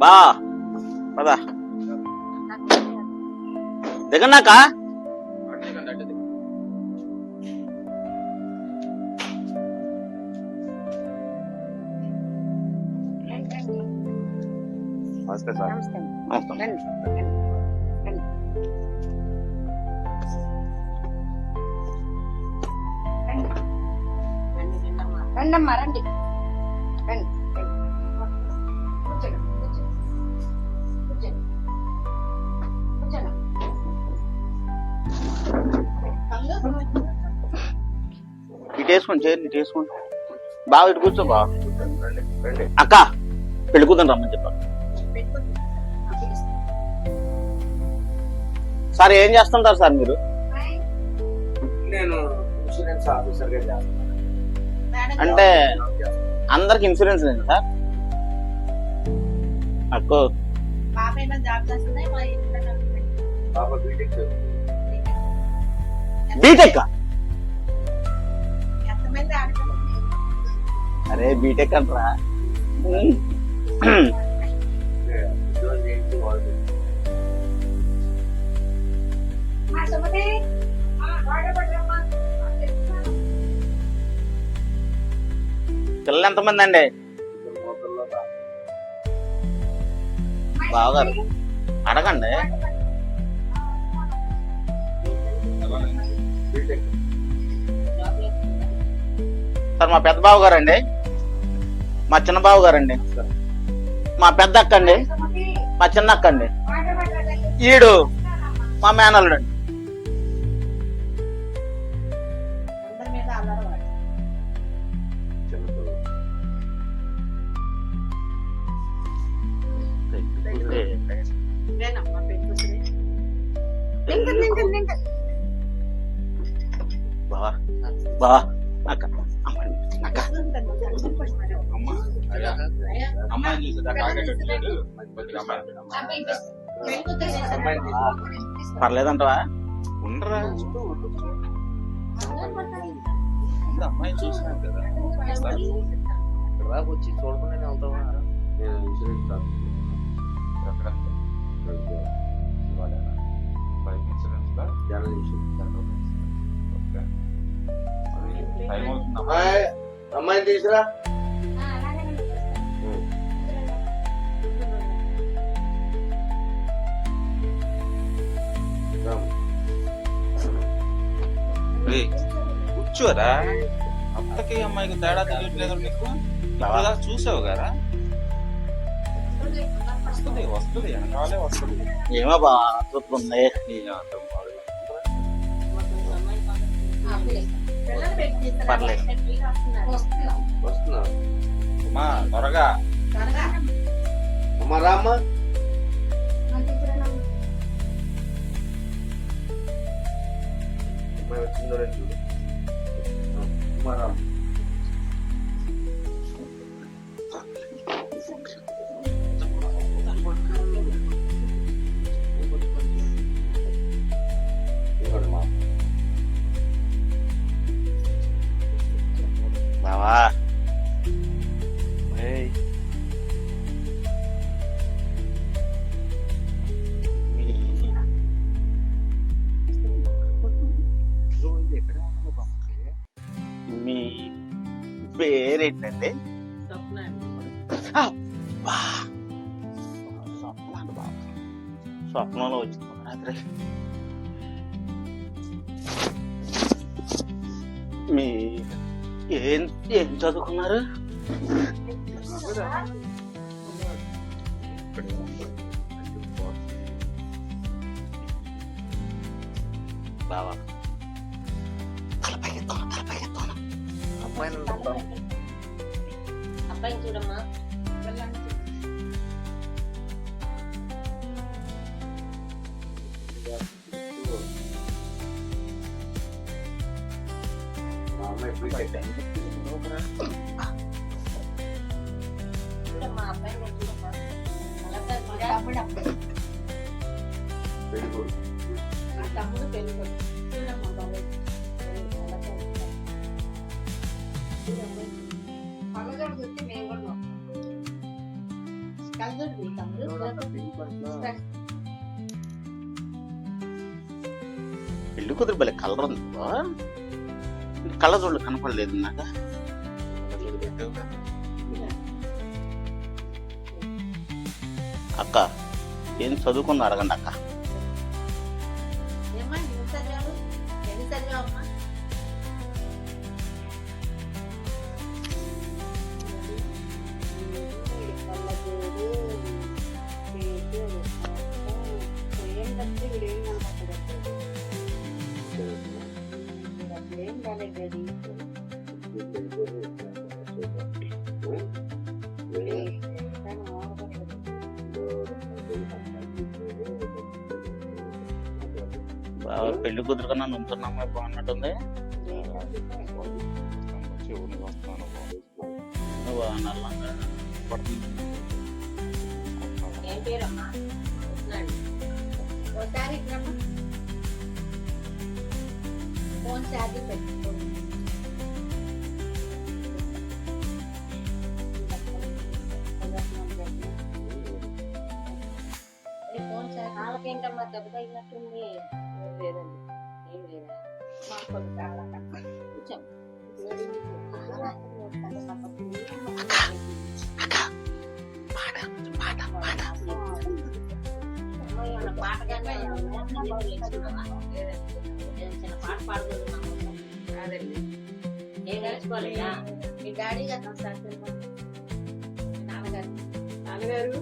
బా పదా దిగన్నాక నమస్తే సార్ నమస్తే నమస్తే. రండి రండి, రండి. రండి. రండి, రండమ్మా. రండమ్మా రండి రండి ఇటు వేసుకోండి చేయండి ఇటు వేసుకోండి. బాగా ఇటు కూర్చో బా అక్క పెళ్ళి కూతురు రమ్మని చెప్పారు సార్ ఏం చేస్తుంటారు సార్ మీరు? నేను ఇన్సూరెన్స్ ఆఫీసర్గా చేస్తాను అంటే అందరికి ఇన్సూరెన్స్ లేదు సార్? అక్కో. బీటెక్ బీటెక్ అరే బీటెక్ అంటరా? పిల్లలు ఎంతమంది అండి. బావగారు అడగండి. బీటెక్ సార్ మా పెద్ద బావ గారండి. మా చిన్న బావ గారండి. మా పెద్ద అక్క అండి మా చిన్న అక్క అండి ఈడు మా మేనల్లుడు అండి అందరి మీద పర్లేదంటవా? ఉండరా? కదా. ఇక్కడ దాకా వచ్చి చూడకుండానే వెళ్తావా? నేను ఇన్సూరెన్స్ బైక్ ఇన్సూరెన్స్ జనరల్ అమ్మాయి అమ్మాయిని తీసురా కూర్చోరా అత్తకి అమ్మాయికి తేడా తెలియట్లేదు నీకు బాగా చూసావు కదా? వస్తుంది వస్తుంది వెనకాలే వస్తుంది. ఏమో బా చూస్తుంది నీ అర్థం కాదు. పర్లేదు. వస్తున్నా. అమ్మా త్వరగా. అమ్మ రామ్మా. అమ్మాయి వచ్చిందో చూడు. అమ్మ పేరేంటండి. స్వప్నాలు బాబు. స్వప్నంలో వచ్చింది రాత్రి మీ ఏం ఏం చదువుకున్నారు? బావా. చూడమ్మా మా అమ్మాయి బీటెక్ చూడమ్మా అబ్బాయి చూడమ్మా తమ్ముడు పెళ్ళి కొడుకు. తమ్ముడు పెళ్ళి పెళ్ళి కుదిరి భలే కలర్ ఉంది కళ్ళ కళ్ళజోళ్ళు కనపడలేదు నాకు అక్క ఏం చదువుకున్నా అడగండి అక్క పెళ్ళి పేరమ్మా? వస్తున్నాడు. ఒకసారి ఇట్లమ్మా ఫోన్ ఛార్జింగ్ పెట్టుకోండి. ఫోన్ ఛార్జ్ దెబ్బ తగినట్టుంది లేదండి. ఏం లేదా? మాకు కొంచెం పాట కానీ చిన్న పాట పాడుతున్నాము అదండి ఏం నేర్చుకోలేదా మీ డాడీ గారు సార్ నాన్నగారు. నాన్నగారు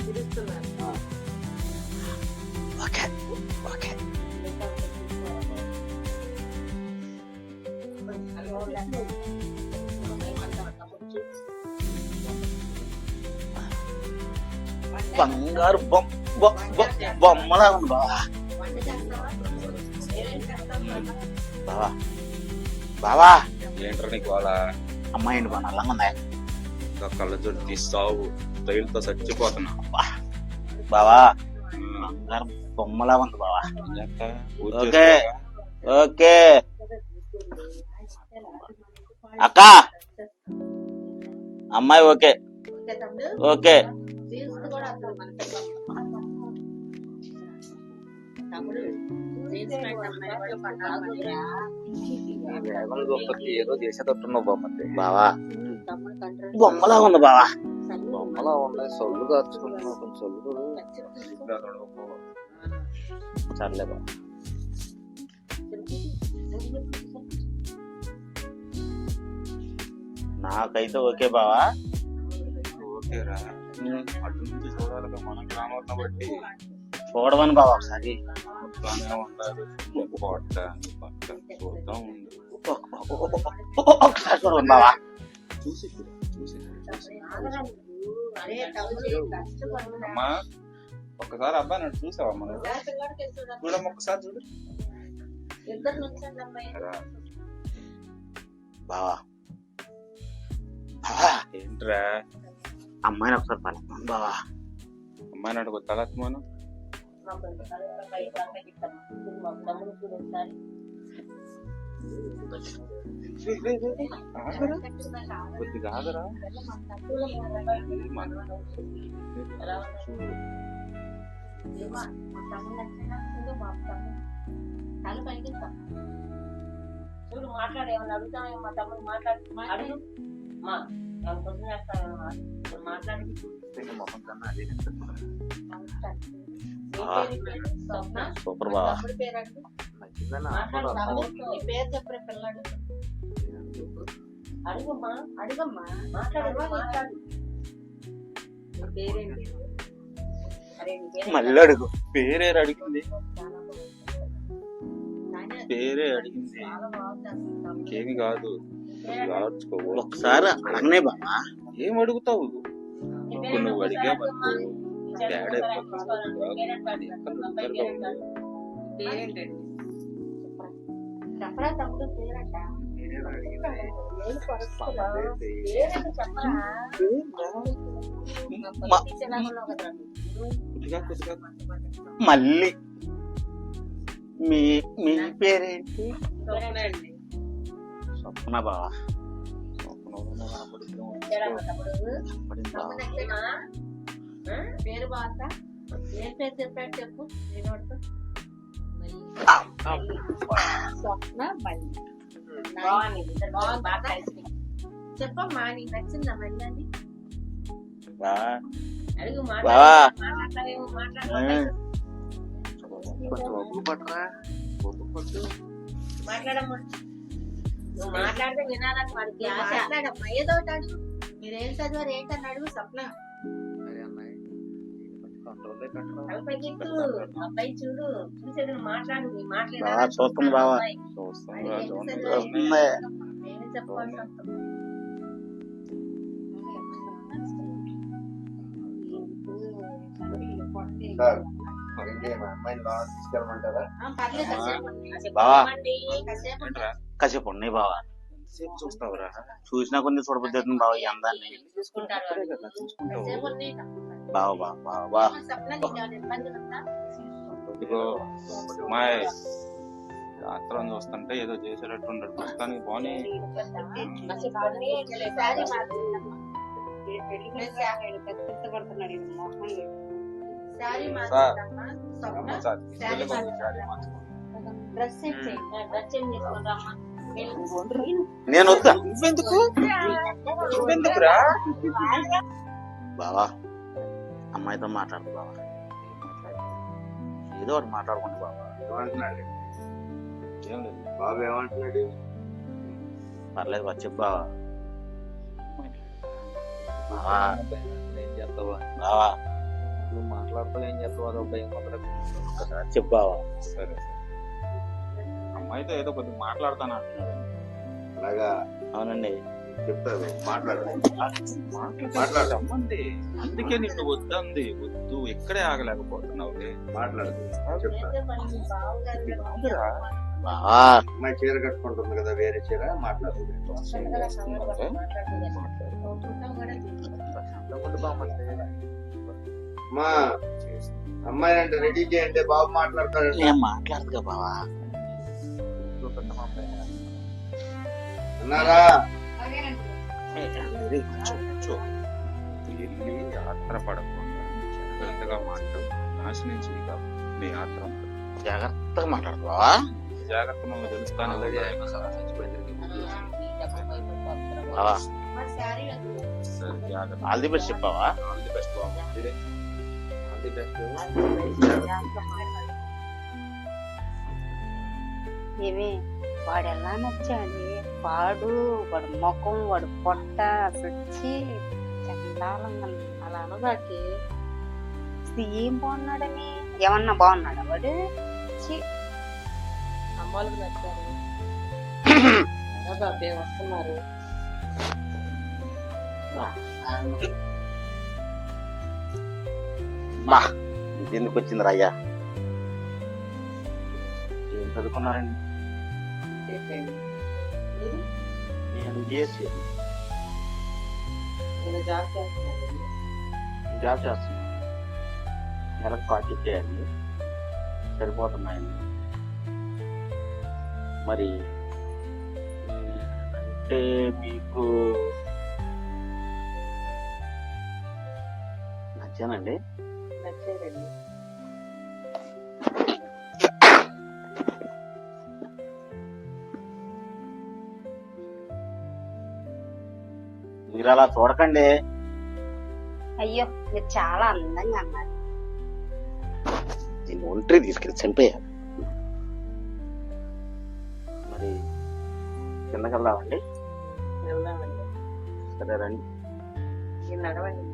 పిలుస్తున్నారు. ఓకే ఓకే బంగారు బొమ్మ బొ- బొ- బొమ్మలా ఉంది బావా బావా బావా ఏంట్రా నీకు వాళ్ళ అమ్మాయి ఏంటి బాగా నల్లంగా ఉంది ఇంకా కళ్ళజోడు తీస్తావు తైలుతో చచ్చిపోతున్నా బావా బంగారు బొమ్మలా ఉంది బావా? ఓకే. ఓకే. అక్క. అమ్మాయి ఓకే. ఓకే. ఏదో చేసేటట్టున్నావు బామ్మది బావా. బొమ్మలా ఉంది బావా. బొమ్మలా ఉన్నాయి సొల్లు కాచుకుంటున్నావు కొంచెం సొల్లు సర్లే బావా నాకైతే ఓకే బావా. ఓకేరా. అటు నుంచి చూడాలిగా మనం గ్రామాలను బట్టి. చూడమని బావా ఒకసారి. చూద్దాం ఒకసారి చూడమని బావా. చూసి అమ్మా ఒక్కసారి అబ్బాయి నన్ను చూసావా మనం చూడమ్మ ఒక్కసారి చూడు. బావా ఏంట్రా అమ్మాయిని ఒకసారి పలకమని బావా అమ్మాయి నడుగు తలెత్తమాను కొద్దిగా ఆగరా చూడు చూడు మాట్లాడు ఏమన్నా అడుగుతామేమో మా తమ్ముడు మాట్లాడు. అడుగు మా క్వశ్చన్ చేస్తామేమో మాట్లాడి. సూపర్ అడుగమ్మా అడుగమ్మా. పేరు మళ్ళీ అడుగు. పేరే అడిగింది. పేరే అడిగింది. ఇంకేమి కాదు. ఒకసారి అడగనే బావా. ఏం అడుగుతావు? నువ్వు అడుగమ్మా. తేడా చెప్పరా తమ్ముడు పేరంట? మళ్ళీ. మీ మీ పేరేంటి? స్వప్న బావా. స్వప్నంలో పేరు బాగుందా ఏం పేరు చెప్పాడు చెప్పు నేను. స్వప్న కలిసి. చెప్పమ్మా నీకు నచ్చిందా మళ్ళీ అని. అడుగు. మాట్లాడతావేమో మాట్లాడమ్మా. నువ్వు మాట్లాడితే వినాలని వాడికి ఆశ. ఏదో ఒకటి అడుగు. మీరేం చదివారు ఏంటని అడుగు స్వప్న. మాట్లాడు బావా, చూస్తుంది. బావా. కాసేపు ఉన్నాయి బావా. ఎంతసేపు చూస్తావురా. చూసినా కొన్ని చూడబుద్ధి అవుతుంది బావ ఈ అందాన్ని. బావ బావ బావ ఉందా? ఇదిగో అమ్మాయి రాత్రం చూస్తుంటే ఏదో చేసేటట్టు ఉండడు. ప్రస్తుతానికి మార్చుకో. Dress change dress? నేను వద్దా నువ్వెందుకు? నువ్వెందుకురా? బావా అమ్మాయితో మాట్లాడు బావా. ఏదో ఒకటి మాట్లాడుకోండి బావా. ఏమంటున్నాడు? బాబు ఏమంటున్నాడు? పర్లేదు వచ్చి బావా. బావా. ఏం చేస్తావా బావా. నువ్వు మాట్లాడతావు ఏం చేస్తావు? భయం. మొదలు ఒకసారి చెప్పు బావా. సరే. అమ్మాయితో ఏదో కొద్దిగా మాట్లాడతాను అంటున్నాడు. అలాగా? అవునండి. చెప్తాను మాట్లాడు. మాట్లాడు. రమ్మంది అందుకే నిన్ను వద్దంది. వద్దు. ఇక్కడే ఆగలేకపోతున్నావు. మాట్లాడు. చెప్తా. చేసే పని మీ బావగారు కదా. అందురా. బావా అమ్మాయి చీర కట్టుకుంటుంది కదా వేరే చీర. మాట్లాడుతుంది. అమ్మా అమ్మాయి అంటే రెడీ చేయండి. బాబు మాట్లాడతాడు నేను మాట్లాడుతుగా బావా. అన్నారా వెళ్ళి యాత్ర పడకుండా జాగ్రత్తగా మాట్లాడు. నాశనం చేయగా నీ యాత్ర. జాగ్రత్తగా మాట్లాడు జాగ్రత్త మమ్మల్ని తెలుస్తాను. ఆల్ ది బెస్ట్ చెప్పావా? ఆల్ ది బెస్ట్ బాగుంది అది బెస్ట్. ఏమి? వాడు ఎలా నచ్చాడు వాడు వాడు ముఖం వాడు పొట్ట అసలు వచ్చి చండాలంగా అలా అసలు ఏం బాగున్నాడని ఏమన్నా బాగున్నాడా వాడు? ఛీ, అమ్మోళ్ళకి నచ్చారు. బాబే వస్తున్నారు? ఇది ఎందుకు వచ్చింది రయ్యా? ఏం చదువుకున్నారండి? నేను జాబ్ చేస్తున్నాను జాబ్ చేస్తున్నాను నెలకు చేయాలి. సరిపోతున్నాయండి. మరి అంటే మీకు నచ్చానండి? నచ్చేదండి మీరు అలా చూడకండి. అయ్యో మీరు చాలా అందంగా అన్నారు. దీన్ని ఒంటరి తీసుకెళ్ళి చంపేయాలి. మరి కిందకి వెళ్దామండి. సరే రండి. నడవండి.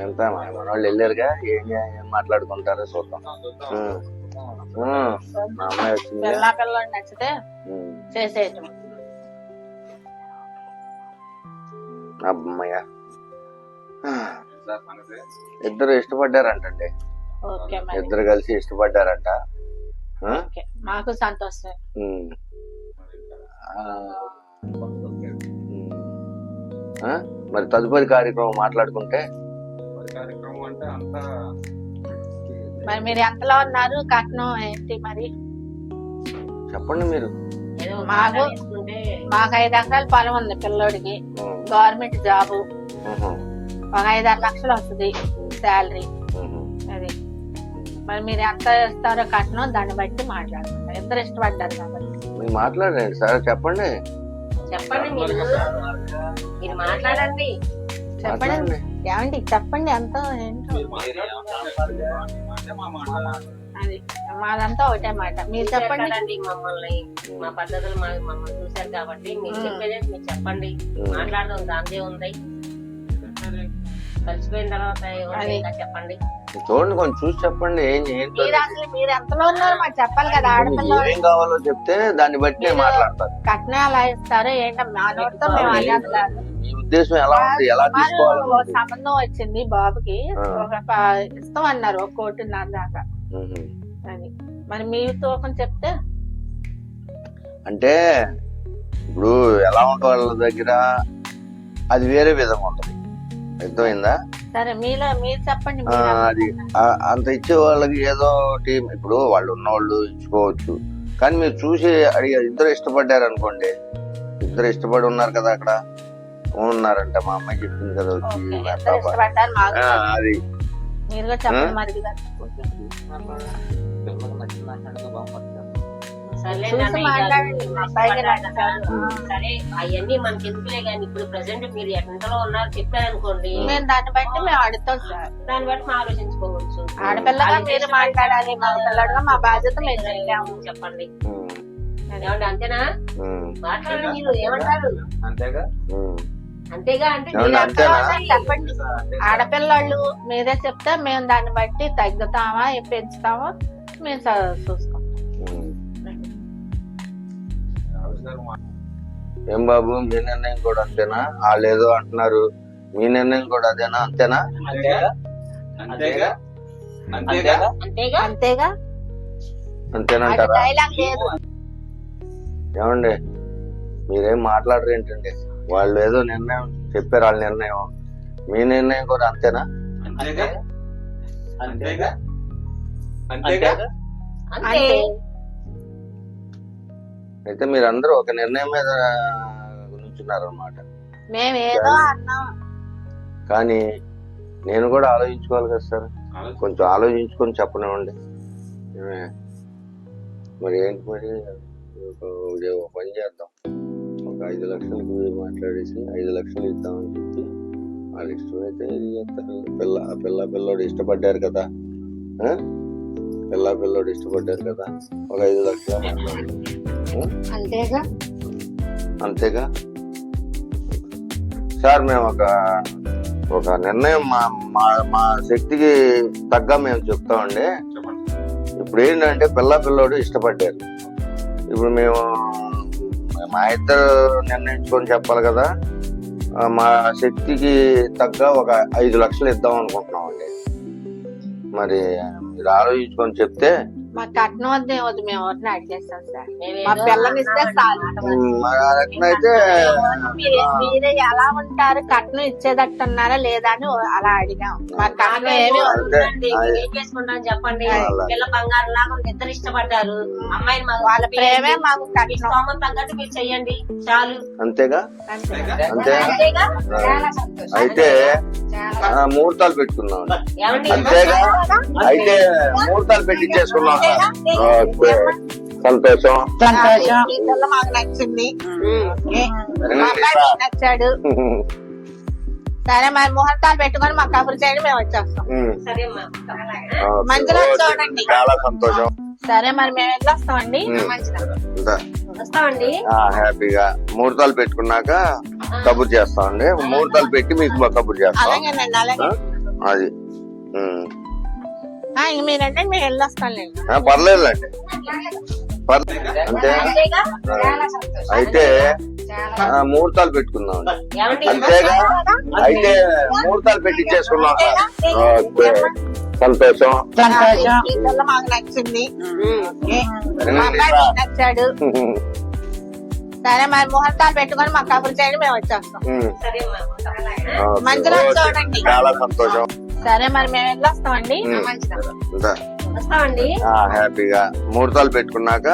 వెళ్తామా మన వాళ్ళు వెళ్ళారుగా. ఏం ఏం మాట్లాడుకుంటారో చూద్దాం. మా అమ్మాయి వచ్చింది నచ్చితే చేసేయటం. అమ్మయ్య. ఇద్దరు ఇష్టపడ్డారంటండి. ఓకే మరి. ఇద్దరు కలిసి ఇష్టపడ్డారంట. మాకు సంతోషం? మరి తదుపరి కార్యక్రమం మాట్లాడుకుంటే? కార్యక్రమం అంటే అంతా మరి మీరు ఎంతలో ఉన్నారు? కట్నం ఏంటి మరి? చెప్పండి మీరు. మాకు- మాకు ఐదు ఎకరాల పొలం ఉంది పిల్లోడికి. Government job. ఒక ఐదు ఆరు లక్షలు వస్తుంది శాలరీ. ఉహు. అది. మరి మీరు ఎంత ఇస్తారో కట్నం దాన్ని బట్టి మాట్లాడుకుంటారు. ఇద్దరు ఇష్టపడ్డారు కాబట్టి. మీరు మాట్లాడండి సార్ చెప్పండి. చెప్పండి మీరు. మీరు మాట్లాడండి. చెప్పండి. ఏమండి చెప్పండి ఎంత ఏంటో. అంటే మా మాట అది మాదంతా ఒకటే మాట. మీరు చెప్పండి. చెప్పండి మమ్మల్ని మా పద్ధతులు మా- మమ్మల్ని చూశారు కాబట్టి మీరు. చెప్పేది మీరు చెప్పండి. మాట్లాడదాం దాందే ఉంది. కలిసిపోయిన తర్వాత. ఇంకా చెప్పండి. చూడండి కొంచెం చూసి చెప్పండి ఏం ఏంటో మీరు అసలు మీరు ఎంతలో ఉన్నారో మాకు చెప్పాలి కదా ఆడపిల్ల ఏం కావాలో చెప్తే దాన్ని బట్టి నేను మాట్లాడతాను కట్నం ఎలా ఇస్తారో ఏంటో మా నోటితో మేము అదే ఉద్దేశం ఎలా ఉంది? ఎలా తీసుకోవాలి సంబంధం వచ్చింది బాబుకి. ఒక ఇస్తాం అన్నారు ఒక కోటిన్నర దాకా. అది. మరి మీ తూకం చెప్తే? అంటే ఇప్పుడు ఎలా ఉంటుంది వాళ్ళ దగ్గర అది వేరే విధంగా ఉంటుంది. అర్థమైందా? సరే మీలో మీరు చెప్పండి అది అంత ఇచ్చే వాళ్ళకి ఏదో టీం ఇప్పుడు వాళ్ళు ఉన్నవాళ్ళు ఇచ్చుకోవచ్చు. కానీ మీరు చూసి అడిగా ఇద్దరు ఇష్టపడ్డారు అనుకోండి ఇద్దరు ఇష్టపడి ఉన్నారు కదా అక్కడ. ఉన్నారంట మా అమ్మాయి చెప్పింది కదా వచ్చి అది. సరే. అవన్నీ మనకి ఎందుకులే కానీ ఇప్పుడు ప్రెసెంట్ మీరు ఎంతలో ఉన్నారు చెప్పారనుకోండి. మేము దాన్ని బట్టి మేము సార్. దాన్ని బట్టి ఆలోచించుకోవచ్చు. ఆడపిల్లగా మీరు మాట్లాడాలి మా పిల్లడుగా మా బాధ్యత మేము చెప్పండి. అంతేనా? మాట్లాడండి మీరు ఏమంటారు? అంతేగా. అంతేగా అంటే? చెప్పండి. ఆడపిల్లలు మీరే చెప్తే మేము దాన్ని బట్టి తగ్గుతామా పెంచుతామా మేము చ- చూసుకుంటాం. ఉమ్. ఆవిష్కారం మా- ఏం బాబు మీ నిర్ణయం కూడా అంతేనా? వాళ్ళు ఏదో అంటున్నారు మీ నిర్ణయం కూడా అదేనా? అంతేనా? అంతేగా? అంతేనంటారా డైలాగ్ లేదు. ఏమండి మీరేం మాట్లాడరు ఏంటండి? వాళ్ళు ఏదో నిర్ణయం చెప్పారు వాళ్ళ నిర్ణయం. మీ నిర్ణయం కూడా అంతేనా? అంతేగా? అంతేగా? అంతేగా? అంతే. అంతే. అయితే మీరందరూ ఒక నిర్ణయం మీద నుంచున్నారు అనమాట కానీ నేను కూడా ఆలోచించుకోవాలి కదా సార్. కొంచెం ఆలోచించుకొని చెప్పనివ్వండి? మరి ఏంటి మరి? పని చేద్దాం. ఐదు లక్షలకి మాట్లాడేసి ఐదు లక్షలు ఇద్దామని చెప్పి వాళ్ళు ఇష్టమైతే ఇది చేస్తారు పిల్ల ఆ పిల్ల పిల్లోడు ఇష్టపడ్డారు కదా? పిల్ల పిల్లోడు ఇష్టపడ్డారు కదా ఒక ఐదు లక్షలు? అంతేగా? అంతేగా? సార్ మేము ఒక ఒక నిర్ణయం మా మా మా శక్తికి తగ్గ మేము చెప్తామండి. ఇప్పుడు ఏంటంటే పిల్ల పిల్లోడు ఇష్టపడ్డారు. ఇప్పుడు మేము మా ఇద్దరు నిర్ణయించుకొని చెప్పాలి కదా. మా శక్తికి తగ్గ ఒక ఐదు లక్షలు ఇద్దాం అనుకుంటున్నాం అండి మరి మీరు ఆలోచించుకొని చెప్తే మా కట్నం వద్ద వద్దు మేము ఎవరిని అడిగేస్తాం సార్. మా పిల్లని ఇస్తే మరి ఎలా ఉంటారు? కట్నం ఇచ్చేటట్టున్నారా లేదా అని అలా అడిగాం. మా కట్నం ఏమి చెప్పండి. పిల్ల బంగారు లాగా ఇద్దరు ఇష్టపడ్డారు. అమ్మాయిని మాకు వాళ్ళ ప్రేమే మాకు కట్నం. తగ్గట్టు మీరు చెయ్యండి. చాలు. అంతేగా? అంతే. అంతే? అంతేగా? చాలా సంతోషం. అయితే ముహూర్తాలు పెట్టుకుందాం ఏమండి? అంతేగా? అయితే ముహూర్తాలు పెట్టించేసుకున్నాం సంతోషం. సంతోషం. మాకు నచ్చింది. మీకు నచ్చాడు. సరే మరి ముహూర్తాలు పెట్టుకొని మా కబురు చేయండి మేము వచ్చేస్తాం. మంచిగా. చూడండి. చాలా సంతోషం. సరే మరి మేము వెళ్ళొస్తామండి. ఇందా. వస్తామండి. ఆ, హ్యాపీగా. ముహూర్తాలు పెట్టుకున్నాక కబుర్ చేస్తామండి. ముహూర్తాలు పెట్టి మీకు మా కబుర్ చేస్తాం? అది. మీరంటే పర్లేదులేండి. పర్లేదు అంతే అయితే ముహూర్తాలు పెట్టుకుందాం అంతేగా? అయితే ముహూర్తాలు పెట్టించేసుకున్నాం ఓకే. సంతోషం. సంతోషం. మాకు నచ్చింది. నచ్చాడు. సరే మరి ముహూర్తాలు పెట్టుకొని మా కబురు చేయండి మేము వచ్చేస్తాం. మంచిగా. చూడండి. చాలా సంతోషం. సరే మరి మేము ఇందా. వస్తామండి హ్యాపీగా. ముహూర్తాలు పెట్టుకున్నాక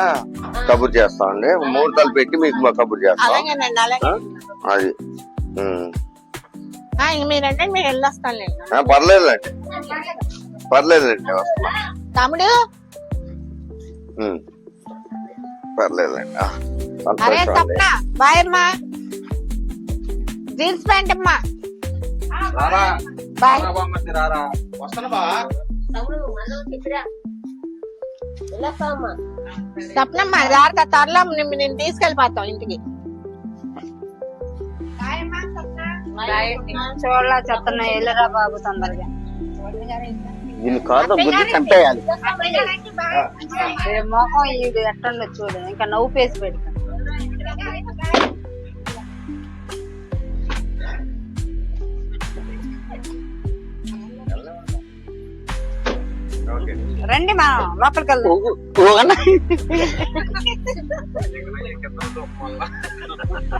కబుర్ చేస్తామండి. ముహూర్తాలు పెట్టి మీకు కబుర్ చేస్తాం. అది. మీరంటే మీరు వెళ్ళొస్తానులేండి ఆ, పర్లేదులేండి. పర్లేదులేండి వస్తున్నా తమ్ముడు. పర్లేదులేండి. అరే సప్న బాయ్ అమ్మా. జీన్స్ ప్యాంట్ అమ్మా. రారా. బాయ్. బామ్మర్ది రారా. వస్తాను బా సప్నమ్మ జాగ్రత్త త్వరలో నిన్ను నేను తీసుకెళ్ళిపోతాం ఇంటికి. చూడలా చెప్తున్నా వెళ్ళరా బాబు తొందరగా. దీన్ని కారుతో గుద్ది చంపేయాలి. మొఖం ఇది ఎట్టుండో చూడు. ఇంకా నవ్వు పేసి పెడతా రండి మనం లోపలికి వెళ్దాం.